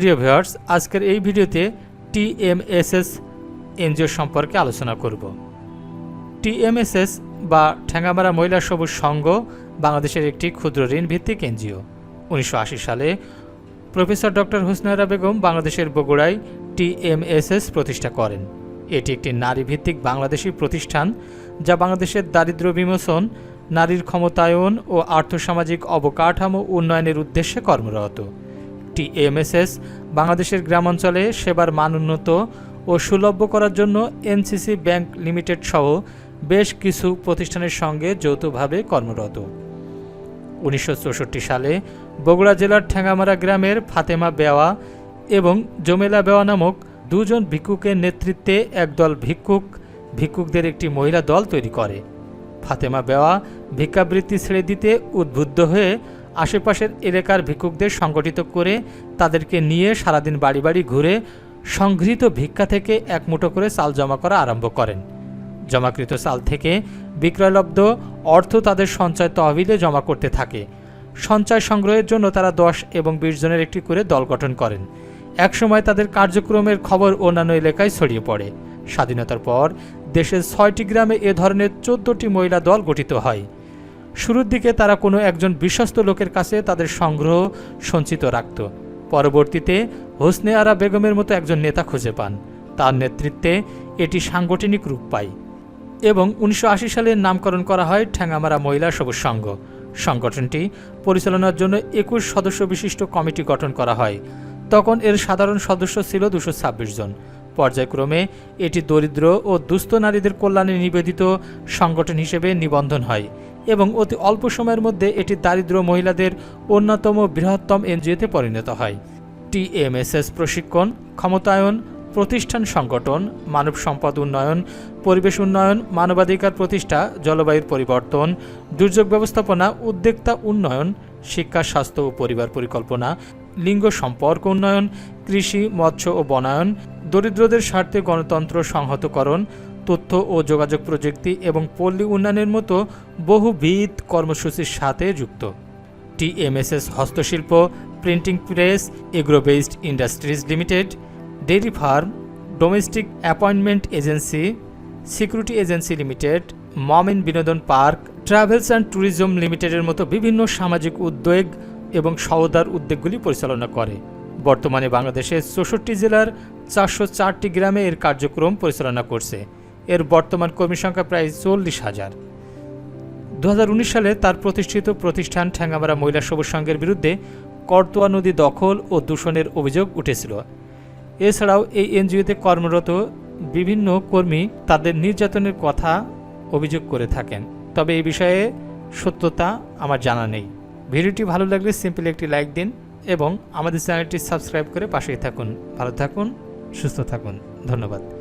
প্রিয় ভিউয়ার্স, আজকের এই ভিডিওতে টিএমএসএস এনজিও সম্পর্কে আলোচনা করব। টিএমএসএস বা ঠ্যাঙ্গামারা মহিলা সবুজ সংঘ বাংলাদেশের একটি ক্ষুদ্র ঋণ ভিত্তিক এনজিও। উনিশশো আশি সালে প্রফেসর ডক্টর হুসনারা বেগম বাংলাদেশের বগুড়ায় টিএমএসএস প্রতিষ্ঠা করেন। এটি একটি নারী ভিত্তিক বাংলাদেশি প্রতিষ্ঠান যা বাংলাদেশের দারিদ্র্য বিমোচন, নারীর ক্ষমতায়ন ও আর্থসামাজিক অবকাঠামো উন্নয়নের উদ্দেশ্যে কর্মরত। টিএমএসএস বাংলাদেশের গ্রামাঞ্চলে সেবার মান উন্নত ও সুলভ্য করার জন্য এনসিসি ব্যাংক লিমিটেড সহ বেশ কিছু প্রতিষ্ঠানের সঙ্গে যৌথভাবে কর্মরত। উনিশশো চৌষট্টি সালে বগুড়া জেলার ঠ্যাঙ্গামারা গ্রামের ফাতেমা বেওয়া এবং জমেলা বেওয়া নামক দুজন ভিক্ষুকের নেতৃত্বে একদল ভিক্ষুক ভিক্ষুকদের একটি মহিলা দল তৈরি করে। ফাতেমা বেওয়া ভিক্ষাবৃত্তি ছেড়ে দিতে উদ্বুদ্ধ হয়ে আশেপাশের এলাকার ভিক্ষুকদের সংগঠিত করে তাদেরকে নিয়ে সারাদিন বাড়ি বাড়ি ঘুরে সংগৃহীত ভিক্ষা থেকে এক মুঠো করে চাল জমা করা আরম্ভ করেন। জমাকৃত চাল থেকে বিক্রয়লব্ধ অর্থ তাদের সঞ্চয় তহবিলে জমা করতে থাকে। সঞ্চয় সংগ্রহের জন্য তারা দশ এবং বিশ জনের একটি করে দল গঠন করেন। একসময় তাদের কার্যক্রমের খবর অন্যান্য এলাকায় ছড়িয়ে পড়ে। স্বাধীনতার পর দেশের ছয়টি গ্রামে এ ধরনের চোদ্দটি মহিলা দল গঠিত হয়। শুরুর দিকে তারা কোনো একজন বিশ্বস্ত লোকের কাছে তাদের সংগ্রহ সঞ্চিত রাখত। পরবর্তীতে হোসনে আরা বেগমের মতো একজন নেতা খুঁজে পান। তার নেতৃত্বে এটি সাংগঠনিক রূপ পায় এবং উনিশশো সালের নামকরণ করা হয় ঠ্যাঙ্গামারা মহিলা সবুজ সংঘ। সংগঠনটি পরিচালনার জন্য একুশ সদস্য বিশিষ্ট কমিটি গঠন করা হয়। তখন এর সাধারণ সদস্য ছিল দুশো জন। পর্যায়ক্রমে এটি দরিদ্র ও দুস্থ নারীদের কল্যাণে নিবেদিত সংগঠন হিসেবে নিবন্ধন হয় এবং অতি অল্প সময়ের মধ্যে এটি দারিদ্র মহিলাদের অন্যতম বৃহত্তম এনজিওতে পরিণত হয়। টিএমএসএস প্রশিক্ষণ, ক্ষমতায়ন, প্রতিষ্ঠান সংগঠন, মানব সম্পদ উন্নয়ন, পরিবেশ উন্নয়ন, মানবাধিকার প্রতিষ্ঠা, জলবায়ুর পরিবর্তন, দুর্যোগ ব্যবস্থাপনা, উদ্যোক্তা উন্নয়ন, শিক্ষা, স্বাস্থ্য ও পরিবার পরিকল্পনা, লিঙ্গ সম্পর্ক উন্নয়ন, কৃষি, মৎস্য ও বনায়ন দরিদ্রদের স্বার্থে গণতন্ত্র সংহতকরণ, তথ্য ও যোগাযোগ প্রযুক্তি এবং পল্লী উন্নয়নের মতো বহুবিধ কর্মসূচির সাথে যুক্ত। টিএমএসএস হস্তশিল্প, printing press agro based industries limited, dairy farm, domestic appointment agency, security agency limited Momin বিনোদন পার্ক, ট্রাভেলস অ্যান্ড ট্যুরিজম লিমিটেডের মতো বিভিন্ন সামাজিক উদ্যোগ এবং সহদার উদ্যোগগুলি পরিচালনা করে। বর্তমানে বাংলাদেশের চৌষট্টি জেলার চারশো চারটি গ্রামে এর কার্যক্রম পরিচালনা করছে। এর বর্তমান কর্মী সংখ্যা প্রায় চল্লিশ হাজার। দু সালে তার প্রতিষ্ঠিত প্রতিষ্ঠান ঠ্যাঙ্গামারা মহিলা সবুজ সংঘের বিরুদ্ধে করতোয়া নদী দখল ও দূষণের অভিযোগ উঠেছিল। এছাড়াও এই এনজিওতে কর্মরত বিভিন্ন কর্মী তাদের নির্যাতনের কথা অভিযোগ করে থাকেন। তবে এই বিষয়ে সত্যতা আমার জানা নেই। ভিডিওটি ভালো লাগলে সিম্পলি একটি লাইক দিন। এবং আমাদের চ্যানেলটি সাবস্ক্রাইব করে পাশেই থাকুন। ভালো থাকুন সুস্থ থাকুন। ধন্যবাদ।